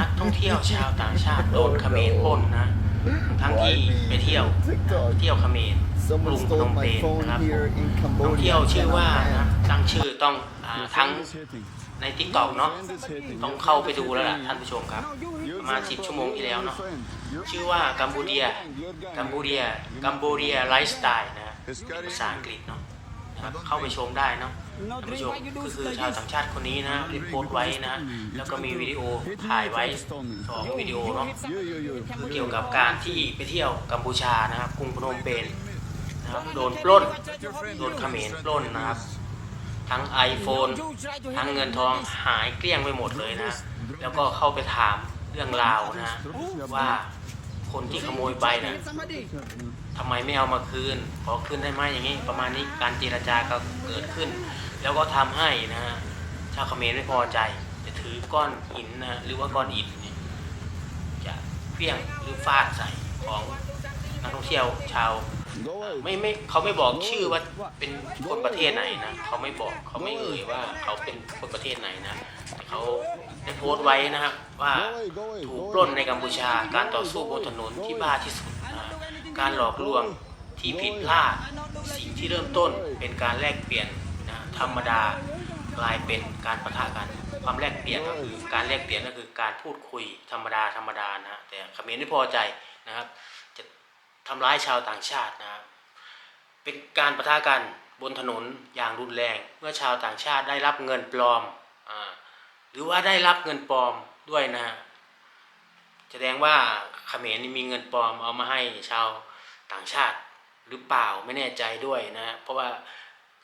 นักท่องเที่ยวชาวต่างชาติโดนเขมรปล้นนะ ทั้งที่ไปเที่ยวเที่ยวเขมรก Someone รุงพน stole มเป my ญ phone นะครับ here in ท่อง Cambodia. เที่ยวชื่อว่า Phnom นะ Penh. ตั้งชื่อต้องอ่าทั้งในทิกตอกเนาะต้องเข้าไปดูแล้วล่ะท่านผู้ชมครับ ประมาณ10ชั่วโมงที่แล้วเนาะชื่อว่ากัมพูเดียกัมพูเดียกัมพูเดียไลฟ์สไตล์นะเป็นภาษาอังกฤษเนาะนะครับเข้าไปชมได้เนาะท่าน ผู้ชมก็คือชาวต่างชาติคนนี้นะได้โพสต์ไว้นะ แล้วก็มีวิดีโอถ่ายไว้สองวิดีโอเนาะเกี่ยวกับการที่ไปเที่ยวกัมพูชานะครับกรุงพนมเปญนะครับโดนปล้นโดนเขมรปล้นนะครับ ทั้ง iPhone ทั้งเงินทองหายเกลี้ยงไปหมดเลยนะ แล้วก็เข้าไปถามเรื่องราวนะ ว่าคนที่ขโมยไปนะทำไมไม่เอามาคืน ขอคืนได้ไหมอย่างนี้ ประมาณนี้การเจรจาก็เกิดขึ้น แล้วก็ทำให้นะฮะชาวเขมรไม่พอใจ จะถือก้อนหินนะหรือว่าก้อนอิฐเนี่ยจะเพี้ยงหรือฟาดใส่ของนักท่องเที่ยวชาวไม่ไม่เขาไม่บอกชื่อว่าเป็นคนประเทศไหนนะเขาไม่บอกเขาไม่เอ่ยว่าเขาเป็นคนประเทศไหนนะแต่เขาได้โพสต์ไว้นะครับว่าถูกปล้นในกัมพูชาการต่อสู้บนถนนที่บ้าที่สุดนะการหลอกลวงที่ผิดพลาดสิ่งที่เริ่มต้นเป็นการแลกเปลี่ยน ธรรมดากลายเป็นการประทะกัน ความแลกเปลี่ยนก็คือการแลกเปลี่ยนก็คือการพูดคุยธรรมดาธรรมดานะฮะแต่เขมรไม่พอใจนะครับ จะทำร้ายชาวต่างชาตินะครับเป็นการประทะกันบนถนนอย่างรุนแรง เมื่อชาวต่างชาติได้รับเงินปลอมอหรือว่าได้รับเงินปลอมด้วยนะแสดงว่าเขมรนี่มีเงินปลอมเอามาให้ชาวต่างชาติหรือเปล่าไม่แน่ใจด้วยนะเพราะว่า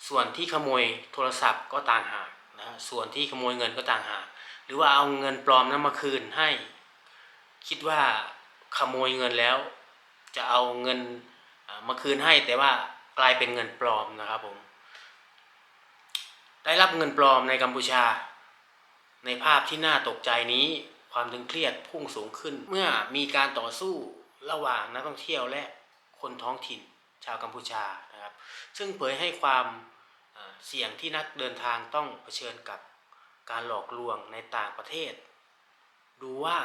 ส่วนที่ขโมยโทรศัพท์ก็ต่างหากนะส่วนที่ขโมยเงินก็ต่างหาก หรือว่าเอาเงินปลอมนั้นมาคืนให้ คิดว่าขโมยเงินแล้ว จะเอาเงินมาคืนให้แต่ว่ากลายเป็นเงินปลอมนะครับผมได้รับเงินปลอมในกัมพูชา ในภาพที่น่าตกใจนี้ความตึงเครียดพุ่งสูงขึ้น เมื่อมีการต่อสู้ระหว่างนักท่องเที่ยวและคนท้องถิ่นชาวกัมพูชา นะครับ ซึ่งเผยให้ความเสี่ยงที่นักเดินทางต้องเผชิญกับการหลอกลวงในต่างประเทศ ดูว่า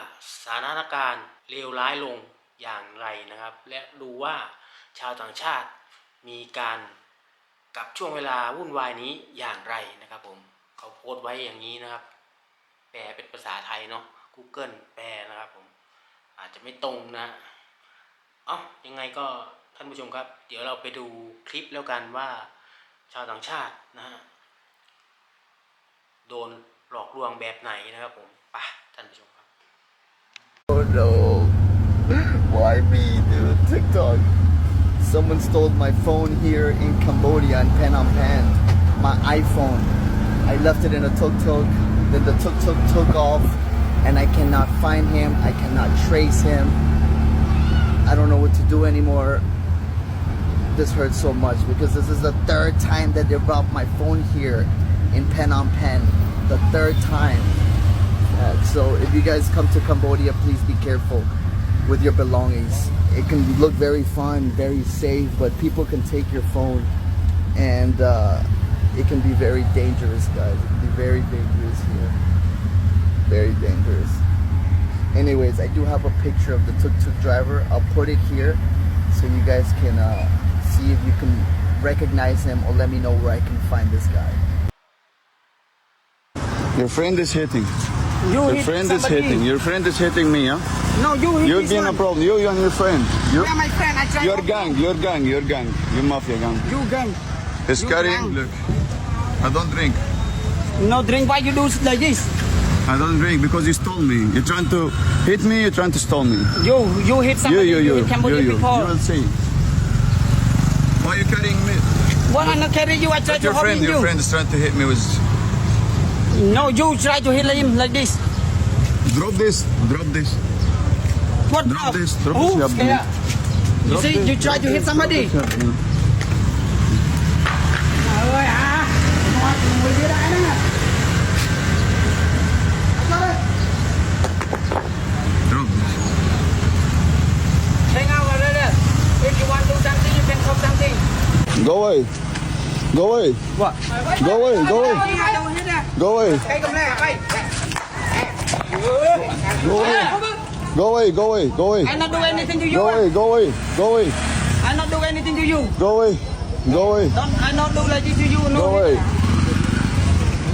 สถานการณ์เลวร้ายลงอย่างไรนะครับ และดูว่าชาวต่างชาติมีการกับช่วงเวลาวุ่นวายนี้อย่างไรนะครับผมเขาโพสต์ไว้อย่างนี้นะครับ แปลเป็นภาษาไทยเนาะ Google แปลนะครับผมอาจจะไม่ตรงนะ เอ้ายังไงก็ ท่านผู้ชมครับ เดี๋ยวเราไปดูคลิปแล้วกันว่าชาวต่างชาตินะฮะโดนหลอกลวงแบบไหนนะครับผมไปท่านผู้ชมครับ Oh no. Why me, dude? TikTok. Someone stole my phone here in Cambodia in Phnom Penh. My iPhone. I left it in a tuk-tuk. Then the tuk-tuk took off and I cannot find him. I cannot trace him. I don't know what to do anymore. This hurts so much because this is the third time that they robbed my phone here in Phnom Penh. The third time. Uh, so if you guys come to Cambodia, please be careful with your belongings. It can look very fun, very safe, but people can take your phone, and uh, it can be very dangerous, guys. It can be very dangerous here. Very dangerous. Anyways, I do have a picture of the tuk-tuk driver. I'll put it here so you guys can uh, see if you can recognize him or let me know where I can find this guy. Your friend is hitting. You Your hit friend is hitting. Your friend is hitting me, huh? No, you hit this been a problem. You and your friend. You, Yeah, my friend. I tried. your gang. Your gang. Your gang. Your mafia gang. You gang. He's You carrying. gang. Look. I don't drink. No drink. Why you do like this? I don't drink because you stole me. You're trying to hit me. You're trying to stole me. You you hit You, somebody. you, you. You, Cambodia you. before. You will see. Why are you carrying me? What I not carry you? I tried But your to help friend. Your you. friend is trying to hit me with. No, you try to hit him like this. Drop this. Drop this. What? Drop the- this, drop Who? this, yeah, Yeah. You see, this. you try to hit somebody. Go away. Go away. What? Go away. Go away. Don't hit that. Go away. Cái cầm này, cái. Go away. Go away. Go away. Go away. I not do anything to you. Go away. Go away. Go away. I not do anything to you. Go away. Go away. Don't I not do like this to you. No. Go away.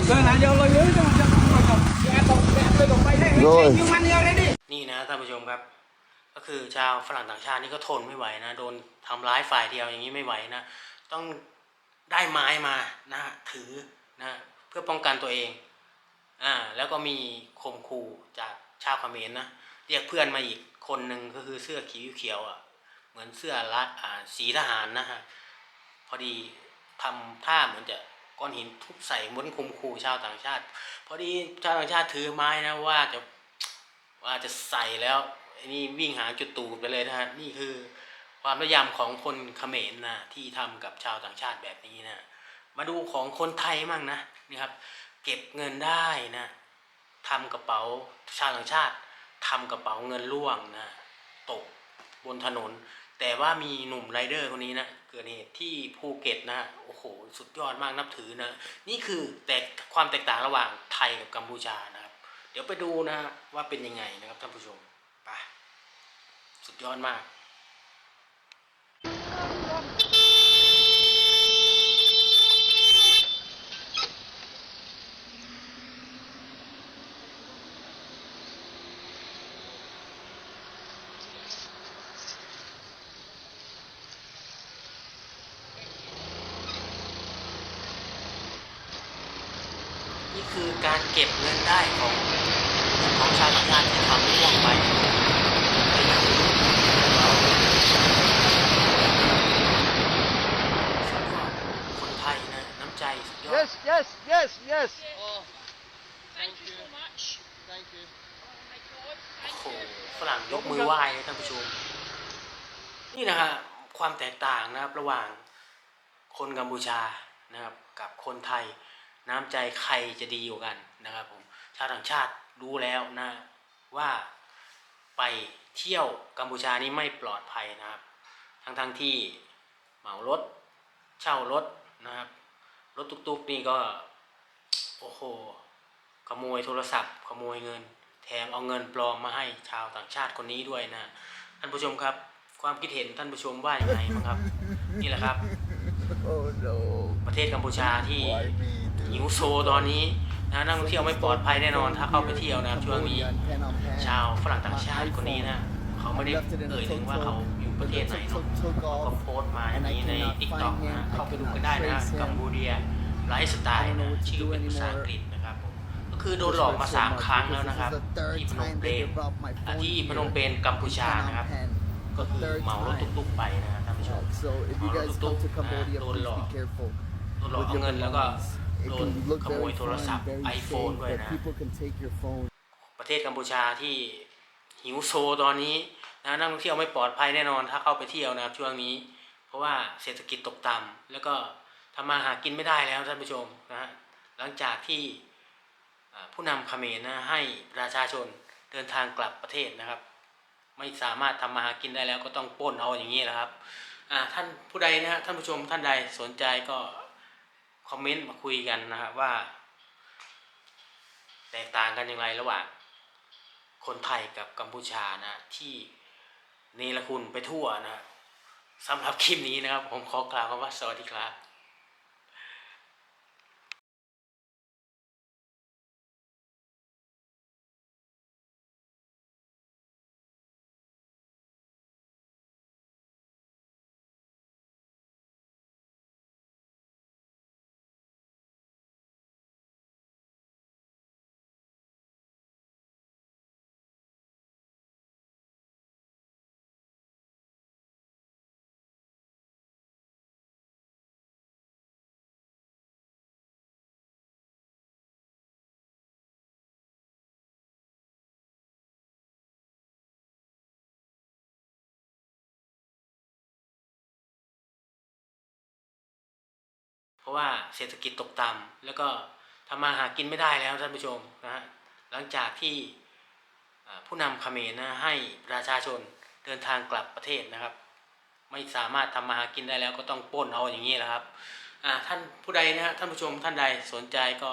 เดินหาเดียวเลยเลยจะจะแกตกแกไปตกไปได้ไม่โดยใช่ยูมันเดียวเลยดินี่นะท่านผู้ชมครับ ก็คือชาวฝรั่งต่างชาตินี่ก็ทนไม่ไหวนะ โดนทำร้ายฝ่ายเดียวอย่างนี้ไม่ไหวนะ ต้องได้ไม้มานะถือนะเพื่อป้องกันตัวเองอ่าแล้วก็มีข่มขู่จากชาวเขมรนะเรียกเพื่อนมาอีกคนหนึ่งก็คือเสื้อขีวเขียวอะเหมือนเสื้อรัดอ่าสีทหารนะฮะพอดีทำท่าเหมือนจะก้อนหินทุบใส่มนข่มขู่ชาวต่างชาติ พอดีชาวต่างชาติถือไม้นะว่าจะว่าจะใส่แล้วไอ้นี่วิ่งหาจุดตูดไปเลยนะฮะนี่คือ ความพยายามของคนเขมรนะที่ทำกับชาวต่างชาติแบบนี้นะมาดูของคนไทยมั่งนะนี่ครับ เก็บเงินได้นะทำกระเป๋าชาวต่างชาติทำกระเป๋าเงินล่วงนะตกบนถนน แต่ว่ามีหนุ่มไรเดอร์คนนี้นะเกิดเหตุที่ภูเก็ตนะโอ้โหสุดยอดมากนับถือนะนี่คือแตกความแตกต่างระหว่างไทยกับกัมพูชานะครับ เดี๋ยวไปดูนะฮะว่าเป็นยังไงนะครับท่านผู้ชมไปสุดยอดมาก นี่คือการเก็บเงินได้ของของชาวต่างชาติที่ทำล่วงไปสุดยอดคนไทยนะน้ำใจสุดยอด Yes, yes, yes, yes. Thank you so much. Thank you. Oh my god. โอ้โหฝรั่งยกมือไหว้เลยท่านผู้ชม นี่นะฮะความแตกต่างนะครับระหว่างคนกัมพูชานะครับกับคนไทยน้ำใจใครจะดีกว่ากัน นะครับผมชาวต่างชาติรู้แล้วนะว่าไปเที่ยวกัมพูชานี่ไม่ปลอดภัยนะครับ ทั้งทั้งๆที่เหมารถเช่ารถนะครับรถตุกๆนี่ก็โอ้โหขโมยโทรศัพท์ ขโมยเงิน แถมเอาเงินปลอมมาให้ชาวต่างชาติคนนี้ด้วยนะท่านผู้ชมครับ ความคิดเห็นท่านผู้ชมว่าอย่างไรบ้างครับ นี่แหละครับ Oh no. ประเทศกัมพูชาที่ Why me, หิว dude? โซตอนนี้ นะนักท่องเที่ยวไม่ปลอดภัยแน่นอนถ้าเข้าไปเที่ยวนะครับช่วงนี้ ชาวฝรั่งต่างชาติคนนี้นะเขาไม่ได้เอ่ยถึงว่าเขาอยู่ประเทศไหนเนาะเขาก็โพสต์มาอย่างนี้ในทิกตอกนะเข้าไปดูกันได้นะกัมพูเดียไลฟ์สไตล์นะชื่อเป็นภาษาอังกฤษนะครับผมก็คือโดนหลอกมาสามครั้งแล้วนะครับที่พนมเปญที่พนมเปญกัมพูชานะครับ ก็คือเหมารถตุ๊กๆไปนะครับท่านผู้ชม So if you guys come to Cambodia, please be careful. โดนหลอกเอาเงินแล้วก็ โดน can look ขโมย very โทรศัพ fun, ท์ very ไอโฟน safe, ด้วย but นะ people can take your phone. ประเทศกัมพูชาที่หิวโซตอนนี้นะนักท่องเที่ยวไม่ปลอดภัยแน่นอนถ้าเข้าไปเที่ยวนะครับช่วงนี้ เพราะว่าเศรษฐกิจตกต่ำแล้วก็ทำมาหากินไม่ได้แล้วท่านผู้ชมนะฮะหลังจากที่อ่าผู้นำเขมรนะให้ประชาชนเดินทางกลับประเทศนะครับ ไม่สามารถทำมาหากินได้แล้วก็ต้องปล้นเอาอย่างนี้แหละครับอ่าท่านผู้ใดนะฮะท่านผู้ชมท่านใดสนใจก็ คอมเมนต์มาคุยกันนะครับว่า แตกต่างกันอย่างไรระหว่างคนไทยกับกัมพูชานะ ที่เนรคุณไปทั่วนะสำหรับคลิปนี้นะครับ ผมขอกล่าวคำว่าสวัสดีครับ ราะว่าเศรษฐกิจตกต่ำแล้วก็ทำมาหากินไม่ได้แล้วท่านผู้ชมนะฮะหลังจากที่ผู้นำเขมรนะให้ประชาชนเดินทางกลับประเทศนะครับ ไม่สามารถทำมาหากินได้แล้วก็ต้องป้นเอาอย่างนี้แหละครับท่านผู้ใดนะฮะท่านผู้ชมท่านใดสนใจก็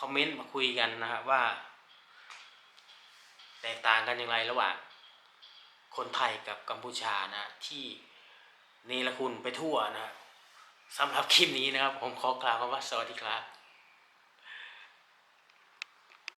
คอมเมนต์มาคุยกันนะครับว่า แตกต่างกันอย่างไรระหว่างคนไทยกับกัมพูชานะที่เนรคุณไปทั่วนะครับ สำหรับคลิปนี้นะครับ ผมขอกล่าวคำว่าสวัสดีครับ